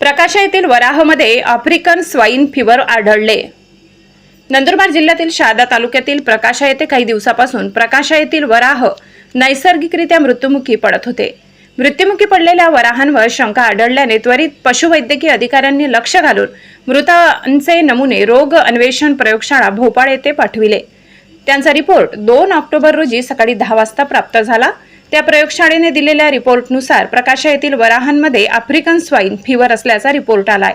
प्रकाशा येथील वराहमध्ये African swine fever आढळले. नंदुरबार जिल्ह्यातील शहादा तालुक्यातील प्रकाशा येथे काही दिवसापासून प्रकाशा येथील वराह नैसर्गिकरित्या मृत्युमुखी पडत होते. मृत्युमुखी पडलेल्या वराहांवर शंका आढळल्याने त्वरित पशुवैद्यकीय अधिकाऱ्यांनी लक्ष घालून मृतांचे नमुने रोग अन्वेषण प्रयोगशाळा भोपाळ येथे पाठविले. त्यांचा रिपोर्ट दोन ऑक्टोबर रोजी सकाळी दहा वाजता प्राप्त झाला. त्या प्रयोगशाळेने दिलेल्या रिपोर्टनुसार प्रकाशा येथील वराहांमध्ये आफ्रिकन स्वाईन फिवर असल्याचा रिपोर्ट आलाय.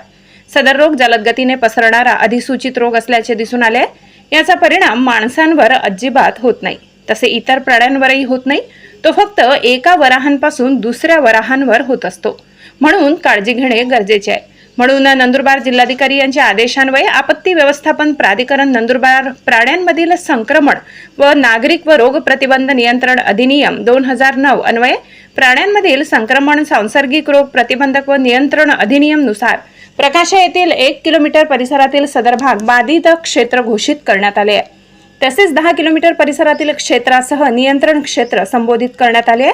सदर रोग जलद गतीने पसरणारा अधिसूचित रोग असल्याचे दिसून आले याचा परिणाम माणसांवर अजिबात होत नाही. तसे इतर प्राण्यांवरही होत नाही. तो फक्त एका वराहांपासून दुसऱ्या वराहांवर होत असतो. म्हणून काळजी घेणे गरजेचे आहे. म्हणून नंदुरबार जिल्हाधिकारी यांच्या आदेशान्वये आपत्ती व्यवस्थापन प्राधिकरण नंदुरबार प्राण्यांमधील संक्रमण व नागरिक व रोग प्रतिबंध नियंत्रण अधिनियम दोन हजार नऊ अन्वये प्राण्यांमधील संक्रमण सांसर्गिक रोग प्रतिबंधक व नियंत्रण अधिनियमनुसार प्रकाशा येथील एक किलोमीटर परिसरातील सदर भाग बाधित क्षेत्र घोषित करण्यात आले आहे. तसेच दहा किलोमीटर परिसरातील क्षेत्रासह नियंत्रण क्षेत्र संबोधित करण्यात आले आहे.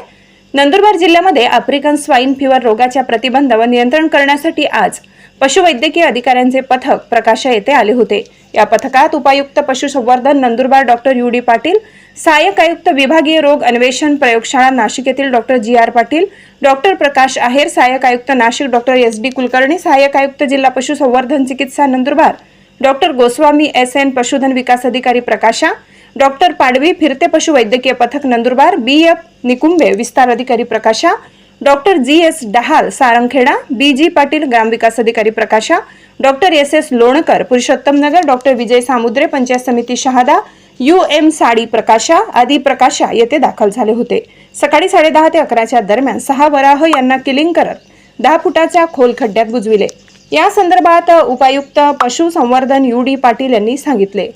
नंदुरबार जिल्ह्यामध्ये आफ्रिकन स्वाईन फिवर रोगाच्या प्रतिबंध व नियंत्रण करण्यासाठी आज पशुवैद्यकीय अधिकाऱ्यांचे पथक प्रकाशा येथे आले होते. या पथकात उपायुक्त पशुसंवर्धन Nandurbar doctor U. D. Patil सहाय्यक आयुक्त विभागीय रोग अन्वेषण प्रयोगशाळा नाशिक येथील doctor G. R. Patil doctor Prakash Aher सहाय्यक आयुक्त Nashik doctor S. D Kulkarni सहाय्यक आयुक्त जिल्हा पशुसंवर्धन चिकित्सा Nandurbar doctor Goswami S. N. पशुधन विकास अधिकारी प्रकाशा डॉक्टर पाडवी फिरते पशुवैद्यकीय पथक नंदुरबार बी एफ निकुंबे विस्तार अधिकारी Prakasha doctor G S Dahal Sarangkheda B G Patil ग्रामविकास अधिकारी Prakasha doctor S S Lonkar Purushottam Nagar doctor Vijay Samudre Panchayat Samiti Shahada U M Sadi Prakasha आदी प्रकाशा येथे दाखल झाले होते. सकाळी साडेदहा ते अकराच्या दरम्यान सहा वराह यांना किलिंग करत दहा फुटाच्या खोल खड्ड्यात बुजविले या संदर्भात उपायुक्त पशुसंवर्धन यू डी पाटील यांनी सांगितले.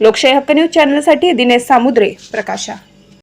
लोकशाही हक्क न्यूज चॅनलसाठी दिनेश सामुद्रे प्रकाशा.